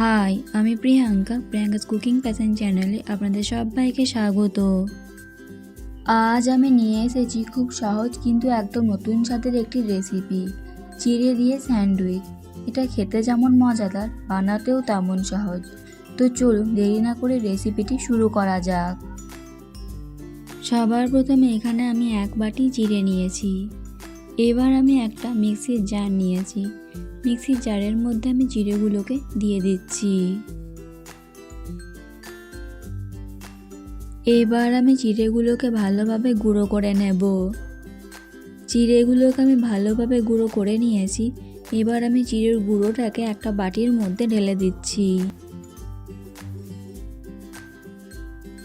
High আমি Priyanka Priyanka's cooking passion চ্যানেলে আপনাদের সবাইকে স্বাগত। আজ আমি নিয়ে এসেছি খুব সহজ কিন্তু একদম নতুন স্বাদের একটি রেসিপি চিড়ে দিয়ে স্যান্ডউইচ এটা খেতে যেমন মজাদার, বানাতেও তেমন সহজ। তো চলুন দেরি না করে রেসিপিটি শুরু করা যাক। সবার প্রথমে এখানে আমি এক বাটি চিড়ে নিয়েছি। এবার আমি একটা মিক্সির জার নিয়েছি। মিক্সির জারের মধ্যে আমি জিরেগুলোকে দিয়ে দিচ্ছি। এবার আমি চিড়েগুলোকে ভালোভাবে গুঁড়ো করে নেব। চিড়েগুলোকে আমি ভালোভাবে গুঁড়ো করে নিয়েছি। এবার আমি চিড়ের গুঁড়োটাকে একটা বাটির মধ্যে ঢেলে দিচ্ছি।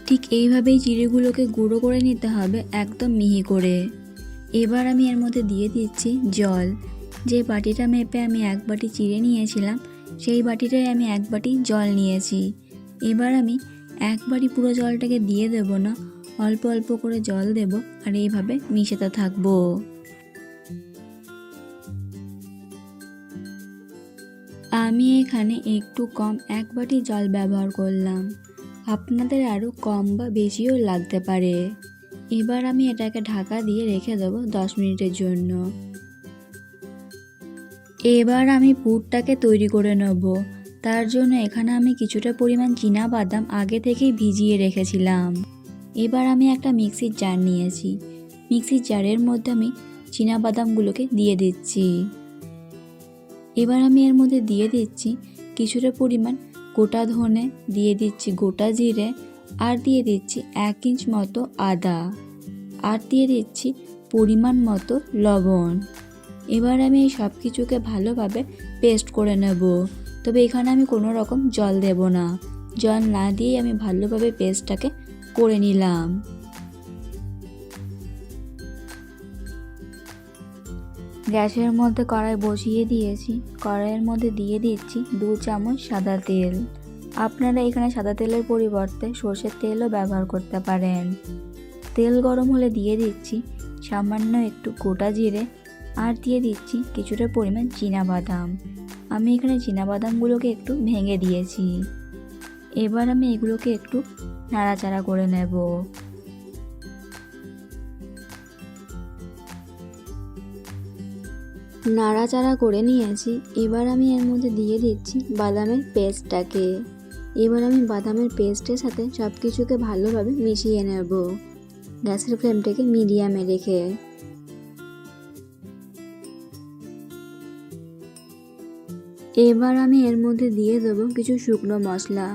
ঠিক এইভাবেই চিড়েগুলোকে গুঁড়ো করে নিতে হবে একদম মিহি করে। এবার আমি এর মধ্যে দিয়ে দিচ্ছি জল। যে বাটিটা মেপে আমি এক বাটি চিড়ে নিয়েছিলাম, সেই বাটিটায় আমি এক বাটি জল নিয়েছি। এবার আমি এক বাটি পুরো জলটাকে দিয়ে দেব না, অল্প অল্প করে জল দেব আর এইভাবে মিশাতে থাকব। আমি এখানে একটু কম এক বাটি জল ব্যবহার করলাম। আপনাদের আরও কম বা বেশিও লাগতে পারে। এবার আমি এটাকে ঢাকা দিয়ে রেখে দেবো দশ মিনিটের জন্য। এবার আমি পুরটাকে তৈরি করে নেব। তার জন্য এখানে আমি কিছুটা পরিমাণ চীনা বাদাম আগে থেকেই ভিজিয়ে রেখেছিলাম। এবার আমি একটা মিক্সির জার নিয়েছি। মিক্সির জারের মধ্যে আমি চীনা বাদামগুলোকে দিয়ে দিচ্ছি। এবার আমি এর মধ্যে দিয়ে দিচ্ছি কিছুটা পরিমাণ গোটা ধনে, দিয়ে দিচ্ছি গোটা জিরে আর দিয়ে দিচ্ছি এক ইঞ্চ মতো আদা। আর দিয়ে দিচ্ছি পরিমাণ মতো লবণ। এবার আমি এই সব কিছুকে ভালোভাবে পেস্ট করে নেব। তবে এখানে আমি কোনো রকম জল দেব না। জল না দিয়ে আমি ভালোভাবে পেস্টটাকে করে নিলাম। গ্যাসের মধ্যে কড়াই বসিয়ে দিয়েছি। কড়াইয়ের মধ্যে দিয়ে দিচ্ছি দু চামচ সাদা তেল। আপনারা এখানে সাদা তেলের পরিবর্তে সর্ষের তেলও ব্যবহার করতে পারেন। তেল গরম হলে দিয়ে দিচ্ছি সামান্য একটু গোটা জিরে আর দিয়ে দিচ্ছি কিছুটা পরিমাণ বাদাম আমি এখানে বাদামগুলোকে একটু ভেঙে দিয়েছি। এবার আমি এগুলোকে একটু নাড়াচাড়া করে নেব। নাড়াচাড়া করে নিয়েছি। এবার আমি এর মধ্যে দিয়ে দিচ্ছি বাদামের পেস্টটাকে। এবার আমি বাদামের পেস্টের সাথে সব কিছুকে ভালোভাবে মিশিয়ে নেব। গ্যাসের ফ্লেমটাকে মিডিয়ামে রেখে। এবার আমি এর মধ্যে দিয়ে দেবো কিছু শুকনো মশলা।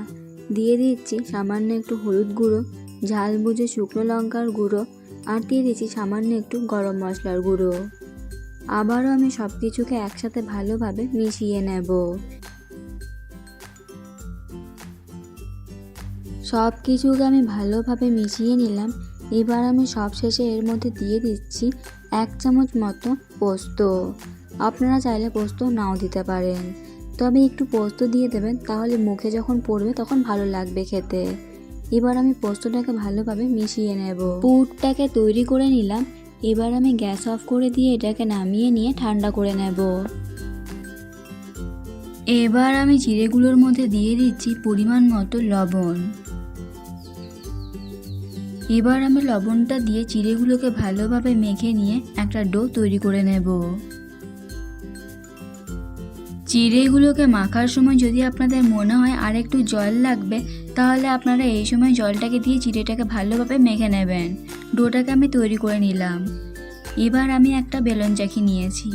দিয়ে দিচ্ছি সামান্য একটু হলুদ গুঁড়ো, ঝাল বুঝে শুকনো লঙ্কার গুঁড়ো, আর দিয়ে দিচ্ছি সামান্য একটু গরম মশলার গুঁড়ো। আবারও আমি সব কিছুকে একসাথে ভালোভাবে মিশিয়ে নেব। সব কিছুকে আমি ভালোভাবে মিশিয়ে নিলাম। এবার আমি সব শেষে এর মধ্যে দিয়ে দিচ্ছি এক চামচ মতো পোস্ত। আপনারা চাইলে পোস্ত নাও দিতে পারেন। তবে একটু পোস্ত দিয়ে দেবেন, তাহলে মুখে যখন পড়বে তখন ভালো লাগবে খেতে। এবার আমি পোস্তটাকে ভালোভাবে মিশিয়ে নেব। পুরটাকে তৈরি করে নিলাম, এবার আমি গ্যাস অফ করে দিয়ে এটাকে নামিয়ে নিয়ে ঠান্ডা করে নেব। এবার আমি চিড়েগুলোর মধ্যে দিয়ে দিচ্ছি পরিমাণ মতো লবণ। এবার আমি লবণটা দিয়ে চিড়েগুলোকে ভালোভাবে মেখে নিয়ে একটা ডো তৈরি করে নেব। চিড়েগুলোকে মাখার সময় যদি আপনাদের মনে হয় আর একটু জল লাগবে, তাহলে আপনারা এই সময় জলটাকে দিয়ে চিড়েটাকে ভালোভাবে মেখে নেবেন। ডোটাকে আমি তৈরি করে নিলাম। এবার আমি একটা বেলন চাকি নিয়েছি।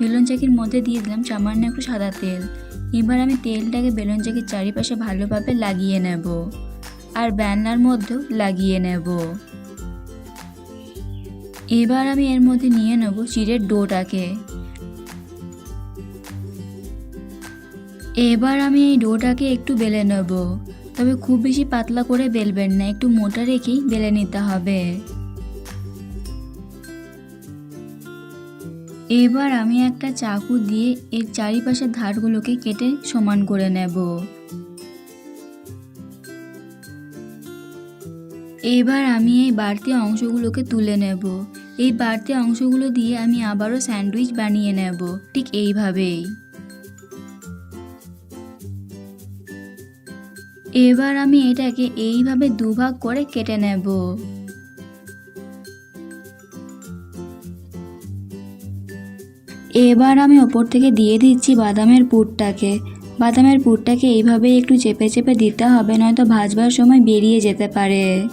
বেলন চাকির মধ্যে দিয়ে দিলাম সামান্য একটু সাদা তেল। এবার আমি তেলটাকে বেলন চাকির চারিপাশে ভালোভাবে লাগিয়ে নেব। আর ব্যানার মধ্যেও লাগিয়ে নেব। এবার আমি এর মধ্যে নিয়ে নেব চিড়ের ডোটাকে। এবার আমি এই ডোটাকে একটু বেলে নেব। তবে খুব বেশি পাতলা করে বেলবেন না, একটু মোটা রেখেই বেলে নিতে হবে। এবার আমি একটা চাকু দিয়ে এর চারিপাশের ধারগুলোকে কেটে সমান করে নেব। এবার আমি এই বাড়তি অংশগুলোকে তুলে নেব। এই বাড়তি অংশগুলো দিয়ে আমি আবারও স্যান্ডউইচ বানিয়ে নেব, ঠিক এইভাবেই। এবার আমি এটাকে এইভাবে দুভাগ করে কেটে নেব। এবার আমি ওপর থেকে দিয়ে দিচ্ছি বাদামের পুরটাকে। বাদামের পুরটাকে এইভাবে একটু চেপে চেপে দিতে হবে, নয়তো ভাজবার সময় বেরিয়ে যেতে পারে।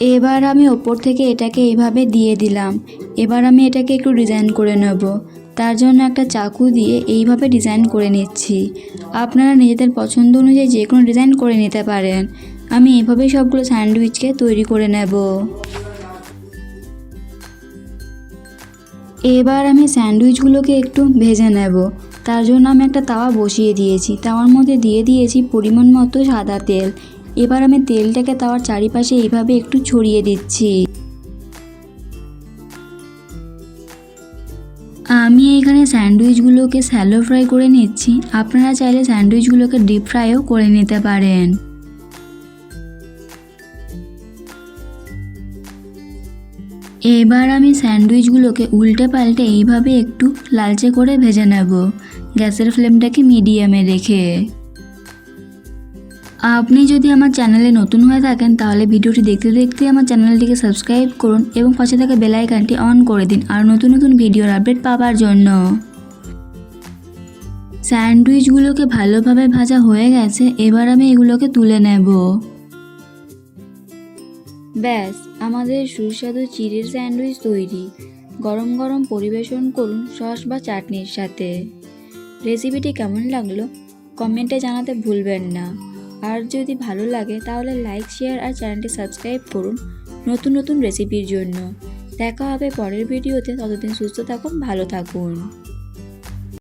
এবার আমি ওপর থেকে এটাকে এইভাবে দিয়ে দিলাম। এবার আমি এটাকে একটু ডিজাইন করে নেব। তার জন্য একটা চাকু দিয়ে এইভাবে ডিজাইন করে নিচ্ছি। আপনারা নিজেদের পছন্দ অনুযায়ী যে কোনো ডিজাইন করে নিতে পারেন। আমি এভাবেই সবগুলো স্যান্ডউইচকে তৈরি করে নেব। এবার আমি স্যান্ডউইচগুলোকে একটু ভেজে নেব। তার জন্য আমি একটা তাওয়া বসিয়ে দিয়েছি। তাওয়ার মধ্যে দিয়ে দিয়েছি পরিমাণ মতো সাদা তেল। এবার আমি তেলটাকে তাওয়ার চারিপাশে এইভাবে একটু ছড়িয়ে দিচ্ছি। আমি এখানে স্যান্ডউইচগুলোকে স্যালো ফ্রাই করে নিচ্ছি। আপনারা চাইলে স্যান্ডউইচগুলোকে ডিপ ফ্রাইও করে নিতে পারেন। এবার আমি স্যান্ডউইচগুলোকে উল্টে পাল্টে এইভাবে একটু লালচে করে ভেজে নেব। গ্যাসের ফ্লেমটাকে মিডিয়ামে রেখে। আপনি যদি আমার চ্যানেলে নতুন হয়ে থাকেন, তাহলে ভিডিওটি দেখতে দেখতে আমার চ্যানেলটিকে সাবস্ক্রাইব করুন এবং পাশে থাকা বেল আইকনটি অন করে দিন আর নতুন নতুন ভিডিওর আপডেট পাওয়ার জন্য। স্যান্ডউইচগুলোকে ভালোভাবে ভাজা হয়ে গেছে, এবার আমি এগুলোকে তুলে নেব। ব্যাস, আমাদের সুস্বাদু চিড়ের স্যান্ডউইচ তৈরি। গরম গরম পরিবেশন করুন সস বা চাটনির সাথে। রেসিপিটি কেমন লাগল? কমেন্টে জানাতে ভুলবেন না। আর যদি ভালো লাগে, তাহলে লাইক শেয়ার আর চ্যানেলটি সাবস্ক্রাইব করুন নতুন নতুন রেসিপির জন্য। দেখা হবে পরের ভিডিওতে ততদিন সুস্থ থাকুন, ভালো থাকুন।